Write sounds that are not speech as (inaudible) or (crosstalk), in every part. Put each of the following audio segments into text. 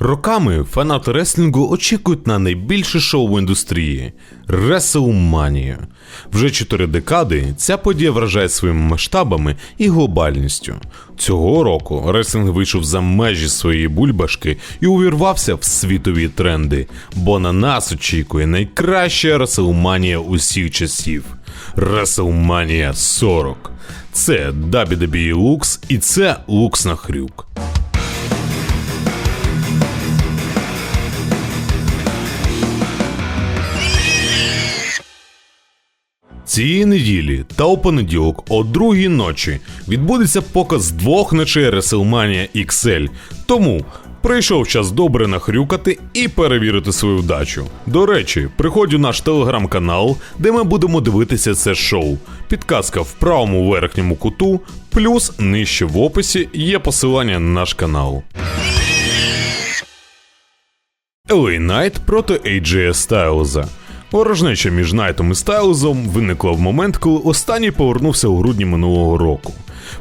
Роками фанати реслінгу очікують на найбільше шоу в індустрії WrestleMania. Вже чотири декади ця подія вражає своїми масштабами і глобальністю. Цього року реслінг вийшов за межі своєї бульбашки і увірвався в світові тренди, бо на нас очікує найкраща WrestleMania усіх часів WrestleMania 40. Це WWE Lux і це Лукс на хрюк. Цієї неділі та у понеділок о другій ночі відбудеться показ двох ночей WrestleMania XL. Тому прийшов час добре нахрюкати і перевірити свою вдачу. До речі, приходь у наш телеграм-канал, де ми будемо дивитися це шоу. Підказка в правому верхньому куту, плюс нижче в описі є посилання на наш канал. LA Knight проти AJ Стайлза. Ворожнеча між Найтом і Стайлзом виникла в момент, коли останній повернувся у грудні минулого року.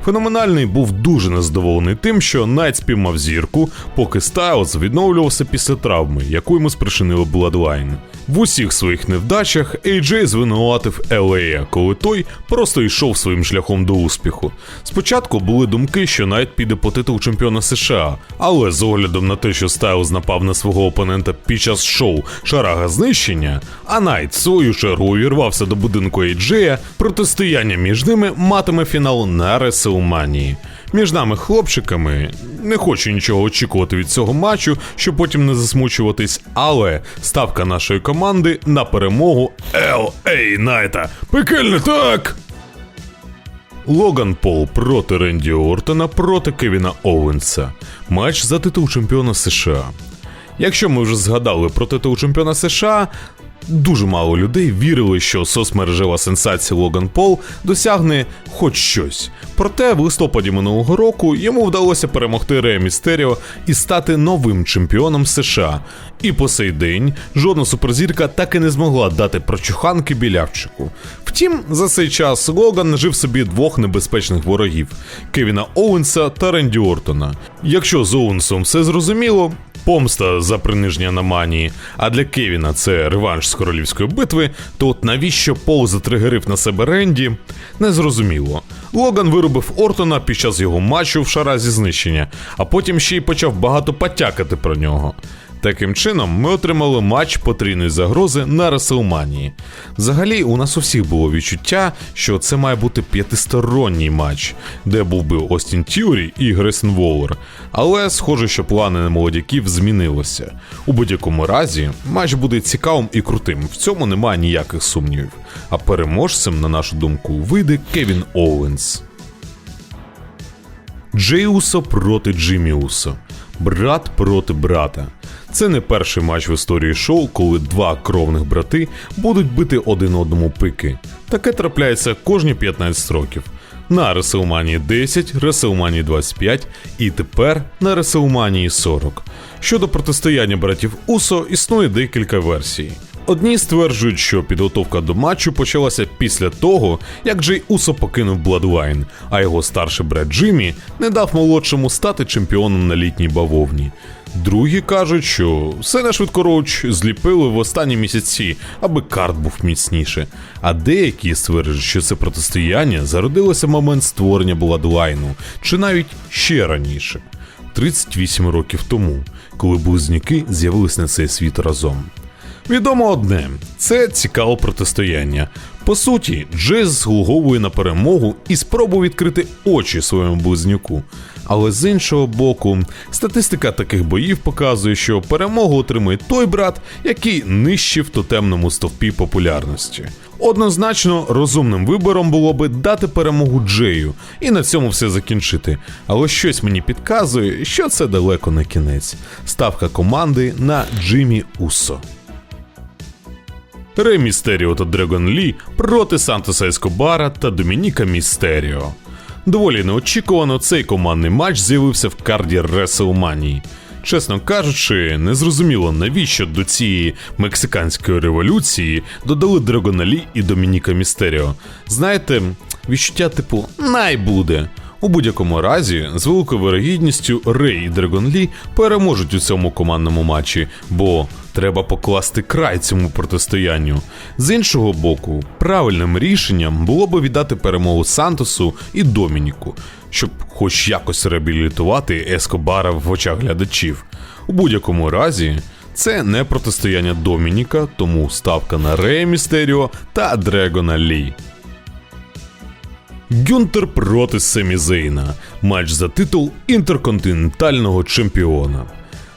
Феноменальний був дуже незадоволений тим, що Найт спіймав зірку, поки Стайлз відновлювався після травми, яку йому спричинили Bloodline. В усіх своїх невдачах AJ звинуватив LA, коли той просто йшов своїм шляхом до успіху. Спочатку були думки, що Найт піде по титул чемпіона США, але з оглядом на те, що Стайлз напав на свого опонента під час шоу Шарага знищення, а Найт в свою чергу увірвався до будинку AJ, протистояння між ними матиме фінал на WrestleMania. Між нами хлопчиками не хочу нічого очікувати від цього матчу, щоб потім не засмучуватись, але ставка нашої команди на перемогу L.A. Найта. Пекельно так! Логан Пол проти Ренді Ортона проти Кевіна Оуенса. Матч за титул чемпіона США. Якщо ми вже згадали про титул чемпіона США, дуже мало людей вірили, що соцмережева сенсація Логан Пол досягне хоч щось. Проте в листопаді минулого року йому вдалося перемогти Рея Містеріо і стати новим чемпіоном США. І по сей день жодна суперзірка так і не змогла дати прочуханки білявчику. Втім, за цей час Логан нажив собі двох небезпечних ворогів Кевіна Оуенса та Ренді Ортона. Якщо з Оуенсом все зрозуміло, помста за приниження на манії, а для Кевіна це реванш з королівської битви, то от навіщо Пол затригерив на себе Ренді, незрозуміло. Логан виробив Ортона під час його матчу в шаразі знищення, а потім ще й почав багато потякати про нього. Таким чином, ми отримали матч потрійної загрози на Реселманії. Взагалі, у нас у всіх було відчуття, що це має бути п'ятисторонній матч, де був би Остін Тюрі і Грейсон Воллер. Але схоже, що плани на молодяків змінилися. У будь-якому разі, матч буде цікавим і крутим, в цьому немає ніяких сумнівів. А переможцем, на нашу думку, вийде Кевін Оуенс. Джей Усо проти Джиммі Усо. Брат проти брата. Це не перший матч в історії шоу, коли два кровних брати будуть бити один одному пики. Таке трапляється кожні 15 років. На WrestleMania 10, WrestleMania 25 і тепер на WrestleMania 40. Щодо протистояння братів Усо існує декілька версій. Одні стверджують, що підготовка до матчу почалася після того, як Джей Усо покинув Bloodline, а його старший брат Джиммі не дав молодшому стати чемпіоном на літній бавовні. Другі кажуть, що все на швидкоруч зліпили в останні місяці, аби карт був міцніше. А деякі стверджують, що це протистояння зародилося в момент створення Бладлайну, чи навіть ще раніше, 38 років тому, коли близнюки з'явились на цей світ разом. Відомо одне це цікаве протистояння. По суті, Джез заслуговує на перемогу і спробу відкрити очі своєму близнюку. Але з іншого боку, статистика таких боїв показує, що перемогу отримує той брат, який нижче в тотемному стовпі популярності. Однозначно, розумним вибором було би дати перемогу Джею і на цьому все закінчити. Але щось мені підказує, що це далеко не кінець. Ставка команди на Джиммі Усо. Рей Містеріо та Дрегон Лі проти Сантоса Ескобара та Домініка Містеріо. Доволі неочікувано цей командний матч з'явився в карді Реселманії. Чесно кажучи, незрозуміло, навіщо до цієї мексиканської революції додали Драгона Лі і Домініка Містеріо. Знаєте, відчуття типу най буде. У будь-якому разі, з великою вирогідністю Рей і Драгон Лі переможуть у цьому командному матчі, бо треба покласти край цьому протистоянню. З іншого боку, правильним рішенням було би віддати перемогу Сантосу і Домініку, щоб хоч якось реабілітувати Ескобара в очах глядачів. У будь-якому разі, це не протистояння Домініка, тому ставка на Рея Містеріо та Дрегона Лі. Гюнтер проти Семі Зейна. Матч за титул інтерконтинентального чемпіона.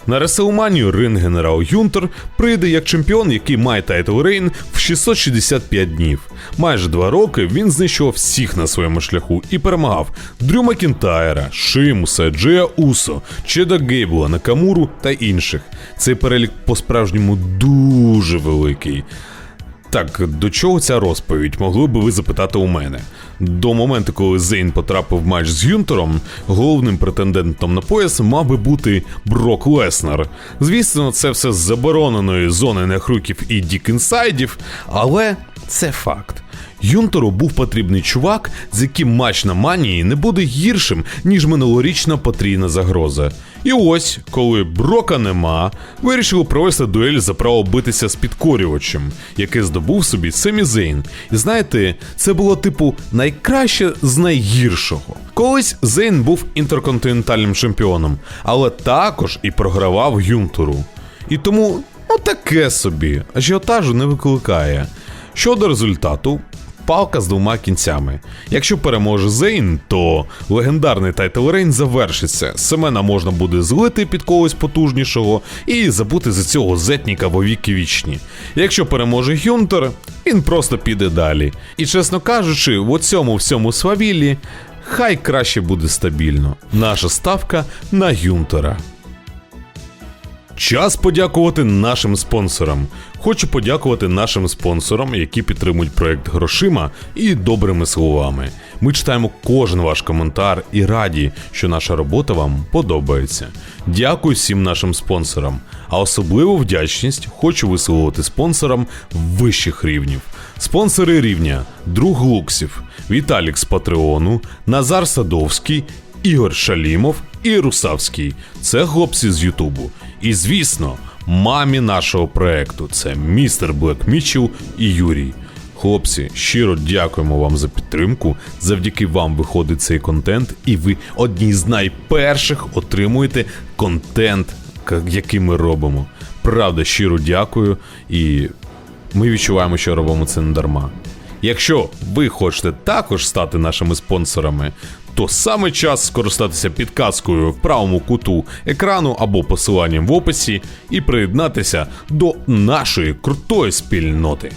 На Реселманію Рин Генерал Юнтер прийде як чемпіон, який має тайтл Рейн в 665 днів. Майже два роки він знищував всіх на своєму шляху і перемагав Дрю Макінтайра, Шимуса, Джея Усо, Чеда Гейбла, Накамуру та інших. Цей перелік по-справжньому дуже великий. Так, до чого ця розповідь? Могли би ви запитати у мене. До моменту, коли Зейн потрапив в матч з Гюнтером, головним претендентом на пояс мав би бути Брок Леснер. Звісно, це все з забороненої зони нехруків і дікінсайдів, але це факт. Юнтеру був потрібний чувак, з яким матч на манії не буде гіршим, ніж минулорічна потрійна загроза. І ось, коли Брока нема, вирішили провести дуель за право битися з підкорювачем, який здобув собі Семі Зейн. І знаєте, це було типу найкраще з найгіршого. Колись Зейн був інтерконтинентальним чемпіоном, але також і програвав Юнтеру. І тому, ну таке собі, ажіотажу не викликає. Щодо результату, палка з двома кінцями. Якщо переможе Зейн, то легендарний тайтл Рейн завершиться. Семена можна буде злити під когось потужнішого і забути за цього зетніка во віки вічні. Якщо переможе Гюнтер, він просто піде далі. І чесно кажучи, в оцьому всьому свавіллі хай краще буде стабільно. Наша ставка на Гюнтера. Час подякувати нашим спонсорам. Хочу подякувати нашим спонсорам, які підтримують проект грошима і добрими словами. Ми читаємо кожен ваш коментар і раді, що наша робота вам подобається. Дякую всім нашим спонсорам. А особливу вдячність хочу висловити спонсорам вищих рівнів. Спонсори рівня Друг Луксів, Віталік з Патреону, Назар Садовський, Ігор Шалімов і Русавський. Це хлопці з Ютубу. І звісно, мамі нашого проекту це містер Блек Мічел і Юрій. Хлопці, щиро дякуємо вам за підтримку. Завдяки вам виходить цей контент, і ви одні з найперших отримуєте контент, який ми робимо. Правда, щиро дякую, і ми відчуваємо, що робимо це не дарма. Якщо ви хочете також стати нашими спонсорами, то саме час скористатися підказкою в правому куту екрану або посиланням в описі і приєднатися до нашої крутої спільноти.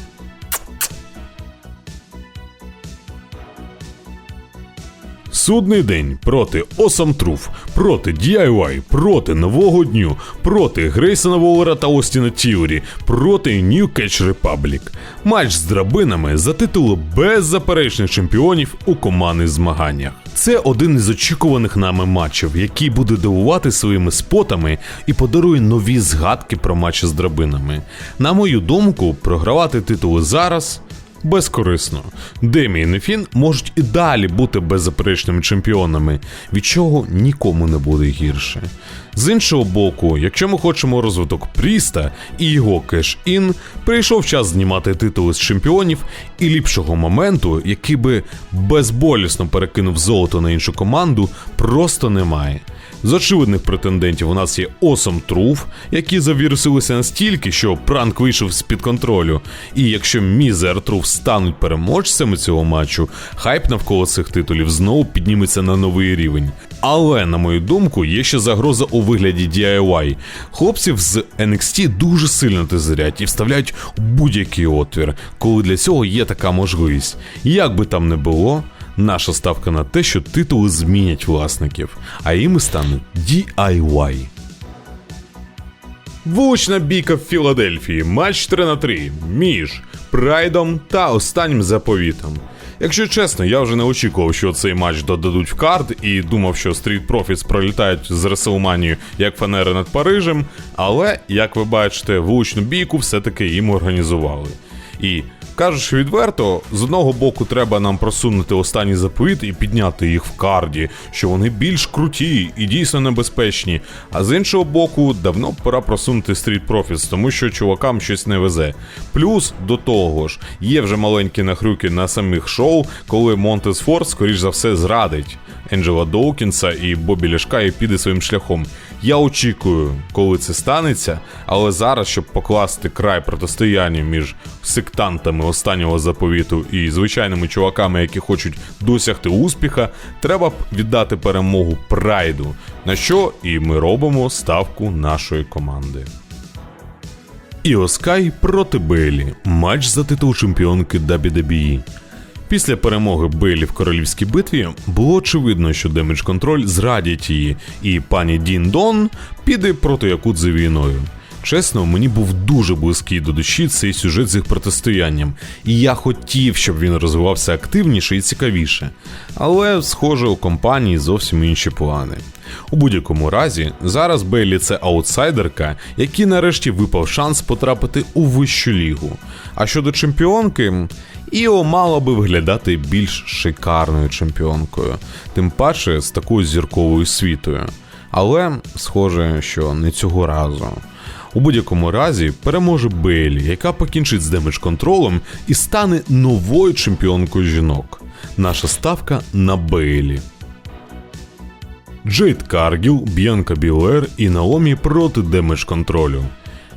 Судний день проти Awesome Truth, проти DIY, проти Нового Дню, проти Грейсона Воллера та Остіна Тіорі, проти New Catch Republic. Матч з драбинами за титул беззаперечних чемпіонів у командних змаганнях. Це один із очікуваних нами матчів, який буде дивувати своїми спотами і подарує нові згадки про матчі з драбинами. На мою думку, програвати титули зараз безкорисно. Демієн і Фін можуть і далі бути беззаперечними чемпіонами, від чого нікому не буде гірше. З іншого боку, якщо ми хочемо розвиток Пріста і його кеш-ін, прийшов час знімати титули з чемпіонів і ліпшого моменту, який би безболісно перекинув золото на іншу команду, просто немає. З очевидних претендентів у нас є Awesome Truth, які завірусилися настільки, що пранк вийшов з-під контролю. І якщо Мізе і Truth стануть переможцями цього матчу, хайп навколо цих титулів знову підніметься на новий рівень. Але, на мою думку, є ще загроза у вигляді DIY. Хлопців з NXT дуже сильно тизерять і вставляють будь-який отвір, коли для цього є така можливість. Як би там не було, Наша ставка на те, що титули змінять власників, а іми стане DIY. Вулична бійка в Філадельфії. Матч 3 на 3 між Прайдом та останнім заповітом. Якщо чесно, я вже не очікував, що цей матч додадуть в карт, і думав, що Street Profits пролітають з Реселманію як фанери над Парижем. Але, як ви бачите, вуличну бійку все-таки їм організували. І кажучи відверто, з одного боку треба нам просунути останній заповіт і підняти їх в карді, що вони більш круті і дійсно небезпечні. А з іншого боку, давно пора просунути Street Profits, тому що чувакам щось не везе. Плюс до того ж, є вже маленькі нахрюки на самих шоу, коли Монтес Форд, скоріш за все, зрадить Енджела Доукінса і Бобі Ляшка і піде своїм шляхом. Я очікую, коли це станеться, але зараз, щоб покласти край протистоянню між сектантами останнього заповіту і звичайними чуваками, які хочуть досягти успіха, треба віддати перемогу прайду, на що і ми робимо ставку нашої команди. Іоскай проти Бейлі. Матч за титул чемпіонки WWE. Після перемоги Бейлі в королівській битві було очевидно, що демедж контроль зрадять її, і пані Дін Дон піде проти Якудзи війною. Чесно, мені був дуже близький до душі цей сюжет з їх протистоянням, і я хотів, щоб він розвивався активніше і цікавіше. Але, схоже, у компанії зовсім інші плани. У будь-якому разі, зараз Бейлі це аутсайдерка, якій нарешті випав шанс потрапити у вищу лігу. А щодо чемпіонки, Іо мала би виглядати більш шикарною чемпіонкою, тим паче з такою зірковою світою. Але схоже, що не цього разу. У будь-якому разі переможе Бейлі, яка покінчить з демедж контролем і стане новою чемпіонкою жінок. Наша ставка на Бейлі. Джейд Каргіл, Б'янка Білер і Наомі проти демедж контролю.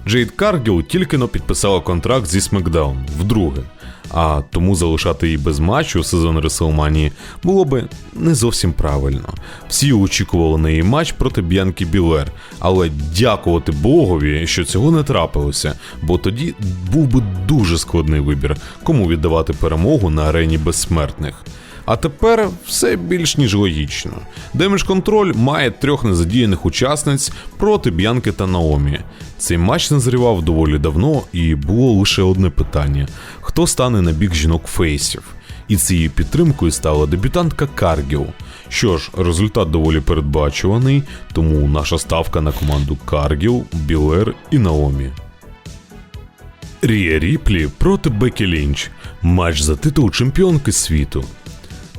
Джейд Каргіл тільки но підписала контракт зі SmackDown вдруге, а тому залишати її без матчу в сезон Реселманії було би не зовсім правильно. Всі очікували на її матч проти Б'янки Білер, але дякувати Богові, що цього не трапилося, бо тоді був би дуже складний вибір, кому віддавати перемогу на арені безсмертних. А тепер все більш ніж логічно. Damage Control має трьох незадіяних учасниць проти Б'янки та Наомі. Цей матч назрівав доволі давно, і було лише одне питання: хто стане на бік жінок фейсів? І цією підтримкою стала дебютантка Каргіл. Що ж, результат доволі передбачуваний, тому наша ставка на команду Каргіл, Білер і Наомі. Рія Ріплі проти Бекі Лінч. Матч за титул чемпіонки світу.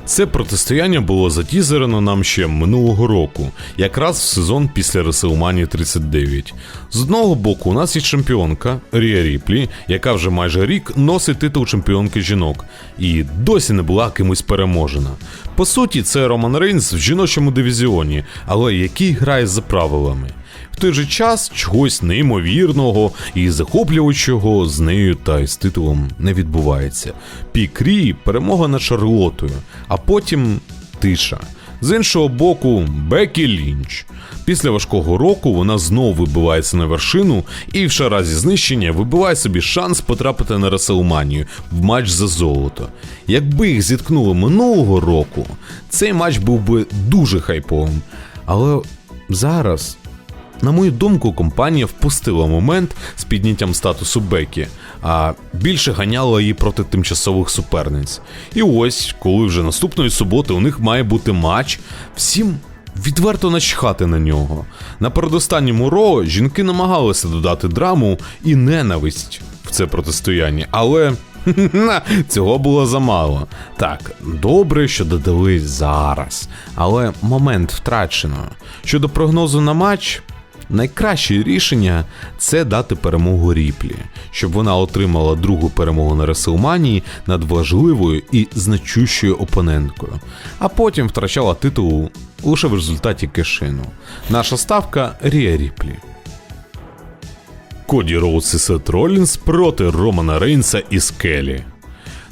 Це протистояння було затізерено нам ще минулого року, якраз в сезон після WrestleMania 39. З одного боку, у нас є чемпіонка Рія Ріплі, яка вже майже рік носить титул чемпіонки жінок, і досі не була кимось переможена. По суті, це Роман Рейнс в жіночому дивізіоні, але який грає за правилами. В той же час чогось неймовірного і захоплюючого з нею та й з титулом не відбувається. Пік Рі перемога над Шарлотою, а потім тиша. З іншого боку, Бекі Лінч. Після важкого року вона знову вибивається на вершину і в шаразі знищення вибиває собі шанс потрапити на Реселманію в матч за золото. Якби їх зіткнули минулого року, цей матч був би дуже хайповим. Але зараз на мою думку, компанія впустила момент з підняттям статусу Бекі, а більше ганяла її проти тимчасових суперниць. І ось, коли вже наступної суботи у них має бути матч, всім відверто начхати на нього. На передостанньому ро жінки намагалися додати драму і ненависть в це протистояння, але. (laughs) Цього було замало. Так, добре, що додали зараз, але момент втрачено. Щодо прогнозу на матч, Найкраще рішення це дати перемогу Ріплі, щоб вона отримала другу перемогу на Реселманії над важливою і значущою опоненткою, а потім втрачала титул лише в результаті кешину. Наша ставка Рія Ріплі. Коді Роуз і Сет Ролінс проти Романа Рейнса і Скелі.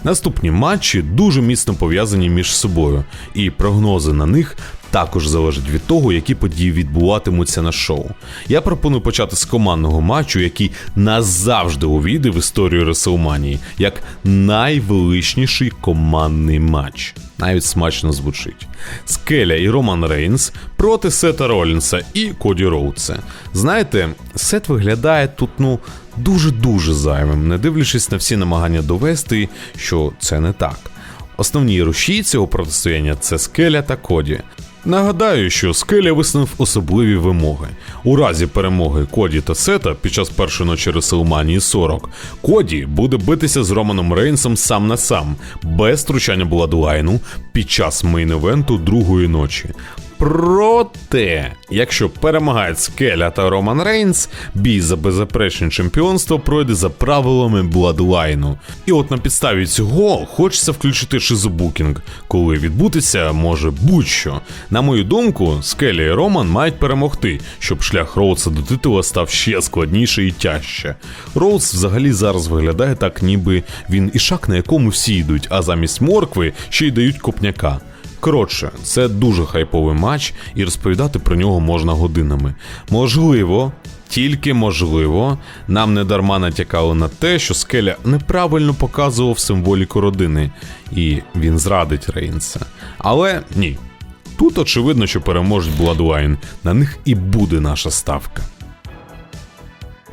Наступні матчі дуже міцно пов'язані між собою, і прогнози на них також залежать від того, які події відбуватимуться на шоу. Я пропоную почати з командного матчу, який назавжди увійде в історію Реселманії як найвеличніший командний матч. Навіть смачно звучить. Скеля і Роман Рейнс проти Сета Ролінса і Коді Роудса. Знаєте, Сет виглядає тут, ну, дуже-дуже зайвим, не дивлячись на всі намагання довести, що це не так. Основні руші цього протистояння це Скеля та Коді. Нагадаю, що Скеля висунув особливі вимоги. У разі перемоги Коді та Сета під час першої ночі Реселманії 40 Коді буде битися з Романом Рейнсом сам на сам, без втручання Бладлайну під час мейн-евенту другої ночі. Проте, якщо перемагають Скеля та Роман Рейнс, бій за беззаперечне чемпіонство пройде за правилами Бладлайну. І от на підставі цього хочеться включити шизобукінг, коли відбутися може будь-що. На мою думку, Скеля і Роман мають перемогти, щоб шлях Роудса до титула став ще складніше і тяжче. Роудс взагалі зараз виглядає так, ніби він ішак, на якому всі йдуть, а замість моркви ще й дають копняка. Коротше, це дуже хайповий матч, і розповідати про нього можна годинами. Можливо, тільки можливо, нам не дарма натякали на те, що Скеля неправильно показував символіку родини, і він зрадить Рейнса. Але ні. Тут очевидно, що переможуть Bloodline. На них і буде наша ставка.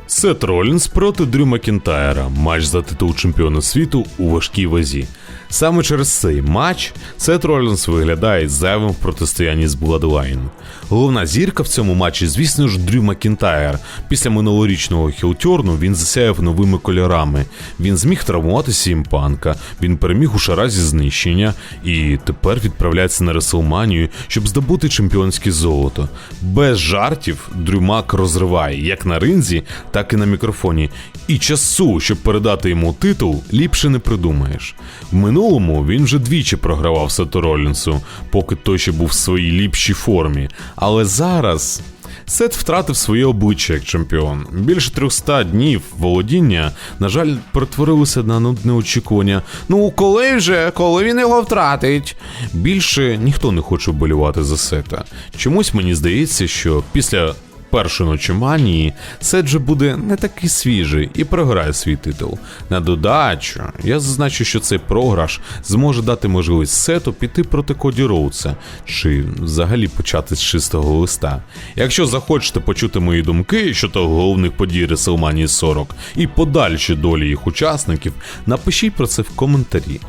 Сет Ролінс проти Дрю Макінтайра. Матч за титул чемпіона світу у важкій вазі. Саме через цей матч Сет Ролінс виглядає зайвим в протистоянні з Bloodline. Головна зірка в цьому матчі, звісно ж, Дрю Макінтайр. Після минулорічного хілтьорну він засяяв новими кольорами. Він зміг травмувати Сімпанка, він переміг у шаразі знищення і тепер відправляється на Реселманію, щоб здобути чемпіонське золото. Без жартів Дрю Мак розриває як на ринзі, так і на мікрофоні. І часу, щоб передати йому титул, ліпше не придумаєш. В минулому він вже двічі програвав Сету Ролінсу, поки той ще був в своїй ліпшій формі. Але зараз. Сет втратив своє обличчя як чемпіон. Більше 300 днів володіння, на жаль, перетворилися на нудне очікування. Ну, коли вже, коли він його втратить? Більше ніхто не хоче вболівати за сета. Чомусь мені здається, що після першої ночі манії Сет же буде не такий свіжий і програє свій титул. На додачу, я зазначу, що цей програш зможе дати можливість Сету піти проти Коді Роудса, чи взагалі почати з чистого листа. Якщо захочете почути мої думки щодо головних подій WrestleMania 40 і подальші долі їх учасників, напишіть про це в коментарі.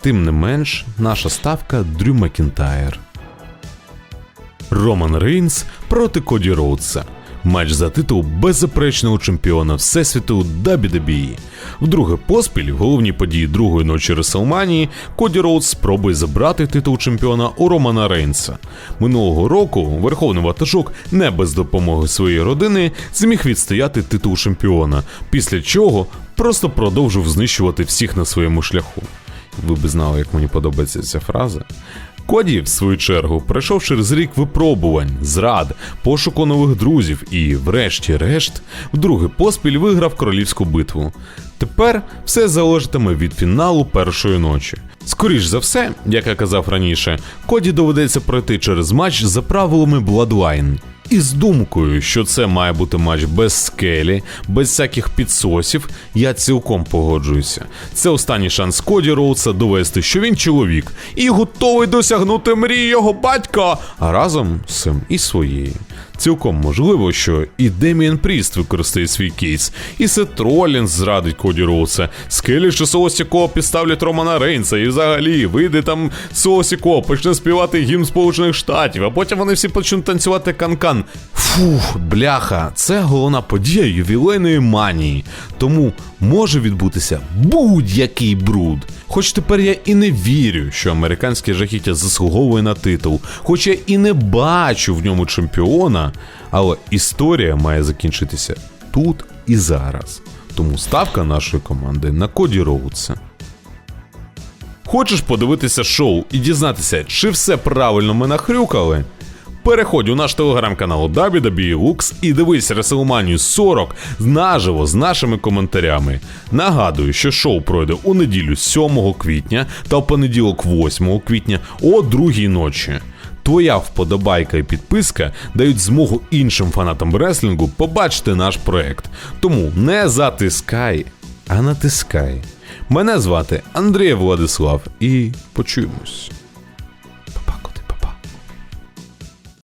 Тим не менш, наша ставка Дрю Макінтайр. Роман Рейнс проти Коді Роудса. Матч за титул беззаперечного чемпіона Всесвіту WWE. Вдруге поспіль в головній події другої ночі Реселманії Коді Роудс спробує забрати титул чемпіона у Романа Рейнса. Минулого року верховний ватажок не без допомоги своєї родини зміг відстояти титул чемпіона, після чого просто продовжив знищувати всіх на своєму шляху. Ви б знали, як мені подобається ця фраза. Коді, в свою чергу, пройшов через рік випробувань, зрад, пошуку нових друзів і, врешті-решт, вдруге поспіль виграв королівську битву. Тепер все залежатиме від фіналу першої ночі. Скоріш за все, як я казав раніше, Коді доведеться пройти через матч за правилами Bloodline. І з думкою, що це має бути матч без скелі, без всяких підсосів, я цілком погоджуюся. Це останній шанс Коді Роудса довести, що він чоловік і готовий досягнути мрії його батька, разом з цим і своєї. Цілком можливо, що і Деміан Пріст використає свій кейс, і Сет Ролінс зрадить Коді Роудса, Скелі чи Соосіко підставлять Романа Рейнса, і взагалі вийде там Соосіко, почне співати гімн Сполучених Штатів, а потім вони всі почнуть танцювати канкан. Фух, бляха, це головна подія ювілейної манії. Тому може відбутися будь-який бруд. Хоч тепер я і не вірю, що американське жахіття заслуговує на титул, хоч я і не бачу в ньому чемпіона, але історія має закінчитися тут і зараз. Тому ставка нашої команди на Коді Роудса. Хочеш подивитися шоу і дізнатися, чи все правильно ми нахрюкали? Переходь у наш телеграм-канал WWE і дивись WrestleMania 40 наживо з нашими коментарями. Нагадую, що шоу пройде у неділю 7 квітня та в понеділок 8 квітня о 2 ночі. Твоя вподобайка і підписка дають змогу іншим фанатам реслінгу побачити наш проект. Тому не затискай, а натискай. Мене звати Андрій Владислав і почуємось.